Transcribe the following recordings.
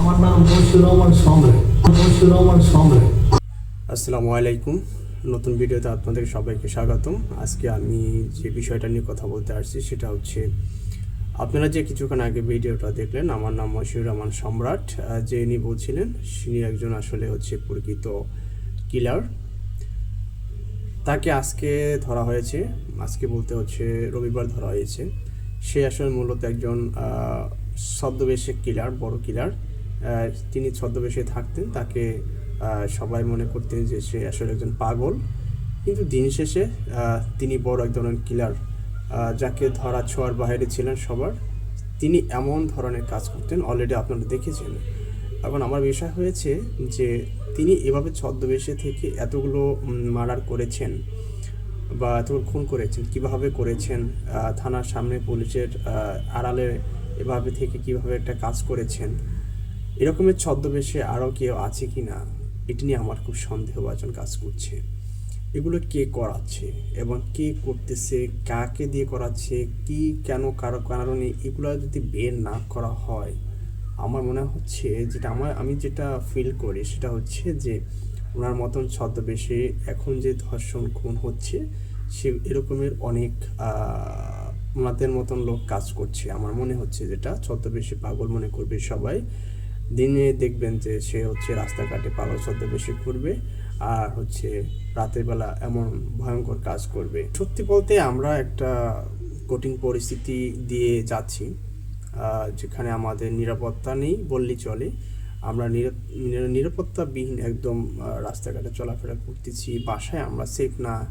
আমার নাম বশির রহমান সম্রাট বশির রহমান সম্রাট আসসালামু আলাইকুম। নতুন ভিডিওতে আপনাদের সবাইকে স্বাগতম। আজকে আমি যে বিষয়টা নিয়ে কথা বলতে আসছি, সেটা হচ্ছে, আপনারা যে কিছুক্ষণ আগে ভিডিওটা দেখলেন, আমার নাম মশিউর রহমান সম্রাট যে ইনি বলছিলেন তিনি একজন আসলে হচ্ছে প্রকৃত কিলার তাকে আজকে ধরা হয়েছে, আজকে বলতে হচ্ছে রবিবার ধরা হয়েছে। সে আসলে মূলত একজন ছদ্মবেশে কিলার বড় কিলার তিনি ছদ্মবেশে থাকতেন, তাকে সবাই মনে করতেন যে সে আসলে একজন পাগল। কিন্তু দিন শেষে তিনি বড় এক ধরনের কিলার যাকে ধরা ছোঁয়ার বাইরে ছিলেন সবার। তিনি এমন ধরনের কাজ করতেন অলরেডি আপনারা দেখেছেন। এখন আমার বিষয় হয়েছে যে তিনি এভাবে ছদ্মবেশে থেকে এতগুলো মার্ডার করেছেন বা এতগুলো খুন করেছেন, কীভাবে করেছেন থানার সামনে পুলিশের আড়ালে এভাবে থেকে কীভাবে একটা কাজ করেছেন এরকমের ছদ্মবেশে আরও কেউ আছে কি না এটি নিয়ে আমার খুব সন্দেহভাজন কাজ করছে। এগুলো কে করাচ্ছে এবং কে করতেছে, কাকে দিয়ে করাচ্ছে, কি, কেন, কারও কারণে এগুলো যদি বের না করা হয়, আমার মনে হচ্ছে যেটা আমার, আমি যেটা ফিল করি সেটা হচ্ছে যে ওনার মতন ছদ্মবেশে এখন যে ধর্ষণ খুন হচ্ছে, সে এরকমের অনেক ওনাদের মতন লোক কাজ করছে। আমার মনে হচ্ছে যেটা ছদ্মবেশে পাগল মনে করবে সবাই। দিনে দেখবেন যে সে হচ্ছে রাস্তাঘাটে পাগল ছদ্মবেশে ঘুরবে আর হচ্ছে রাতের বেলা এমন ভয়ঙ্কর কাজ করবে। সত্যি বলতে আমরা একটা কঠিন পরিস্থিতি দিয়ে যাচ্ছি যেখানে আমাদের নিরাপত্তা নেই বললেই চলে। আমরা নিরা- নিরা- নিরাপত্তাবিহীন একদম রাস্তাঘাটে চলাফেরা করতেছি, বাসায় আমরা সেফ না।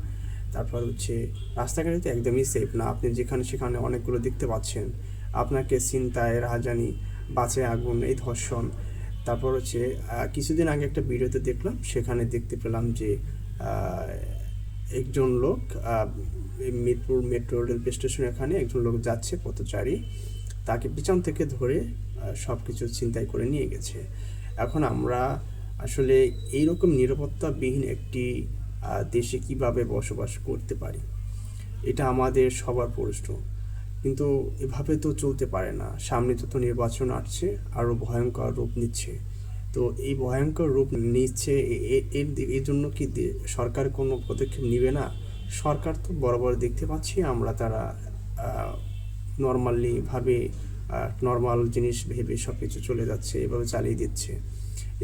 তারপর হচ্ছে রাস্তাঘাটে তো একদমই সেফ না। আপনি যেখানে সেখানে অনেকগুলো দেখতে পাচ্ছেন। আপনাকে চিন্তায় রাহাজানি বাঁচে আগুন, এই ধর্ষণ। তারপর হচ্ছে কিছুদিন আগে একটা ভিডিওতে দেখলাম, সেখানে দেখতে পেলাম যে একজন লোক মিরপুর মেট্রো রেল স্টেশন এখানে একজন লোক যাচ্ছে পথচারী। তাকে পিছন থেকে ধরে সব কিছু চিন্তাই করে নিয়ে গেছে। এখন আমরা আসলে এইরকম নিরাপত্তাবিহীন একটি দেশে কীভাবে বসবাস করতে পারি? এটা আমাদের সবার প্রশ্ন। কিন্তু এভাবে তো চলতে পারে না। সামনে তো নির্বাচন আসছে আরও ভয়ঙ্কর রূপ নিচ্ছে। তো এই ভয়ঙ্কর রূপ নিচ্ছে এর এর জন্য কি সরকার কোনো পদক্ষেপ নিবে না? সরকার তো বড় দেখতে পাচ্ছি আমরা তারা নর্মালি ভাবে নর্মাল জিনিস ভেবে সব কিছু চলে যাচ্ছে, এভাবে চালিয়ে দিচ্ছে।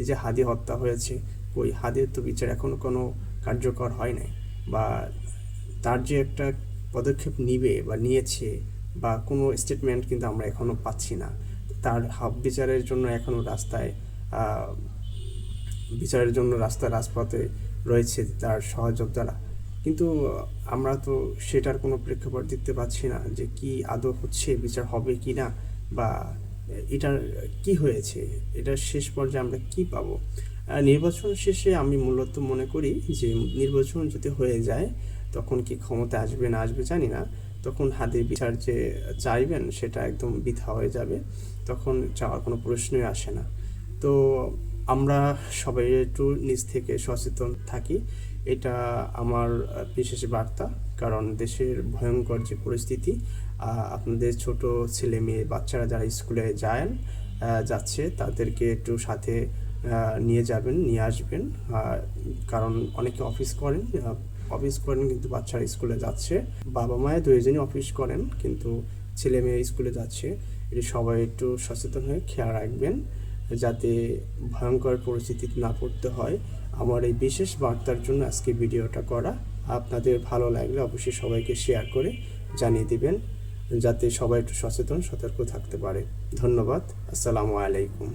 এই যে হাদি হত্যা হয়েছে ওই হাদের তো বিচার এখনও কোনো কার্যকর হয় নাই। বা তার যে একটা পদক্ষেপ নিবে বা নিয়েছে বা কোনো স্টেটমেন্ট কিন্তু আমরা এখনও পাচ্ছি না। তার হাব বিচারের জন্য এখনও রাস্তায় বিচারের জন্য রাস্তা রাজপথে রয়েছে তার সহযোদ্ধারা। কিন্তু আমরা তো সেটার কোনো প্রেক্ষাপট দেখতে পাচ্ছি না যে কি আদৌ হচ্ছে, বিচার হবে কি না বা এটার কি হয়েছে, এটার শেষ পর্যায়ে আমরা কি পাবো? নির্বাচন শেষে আমি মূলত মনে করি যে নির্বাচন যদি হয়ে যায় তখন কি ক্ষমতা আসবে না আসবে জানি না। তখন হাতের বিচার যে চাইবেন, সেটা একদম বৃথা হয়ে যাবে। তখন চাওয়ার কোনো প্রশ্নই আসে না। তো আমরা সবাই একটু নিজ থেকে সচেতন থাকি। এটা আমার বিশেষ বার্তা, কারণ দেশের ভয়ঙ্কর যে পরিস্থিতি আপনাদের ছোট ছেলে মেয়ে বাচ্চারা যারা স্কুলে যায় যাচ্ছে, তাদেরকে একটু সাথে নিয়ে যাবেন, নিয়ে আসবেন। কারণ অনেকে অফিস করেন অফিস করেন, কিন্তু বাচ্চারা স্কুলে যাচ্ছে। বাবা মায়ের দুইজনই অফিস করেন, কিন্তু ছেলে মেয়ে স্কুলে যাচ্ছে। এটি সবাই একটু সচেতন হয়ে খেয়াল রাখবেন, যাতে ভয়ঙ্কর পরিস্থিতিতে না পড়তে হয়। আমার এই বিশেষ বার্তার জন্য আজকে ভিডিওটা করা। আপনাদের ভালো লাগলে অবশ্যই সবাইকে শেয়ার করে জানিয়ে দিবেন, যাতে সবাই একটু সচেতন, সতর্ক থাকতে পারে। ধন্যবাদ, আসসালামু আলাইকুম।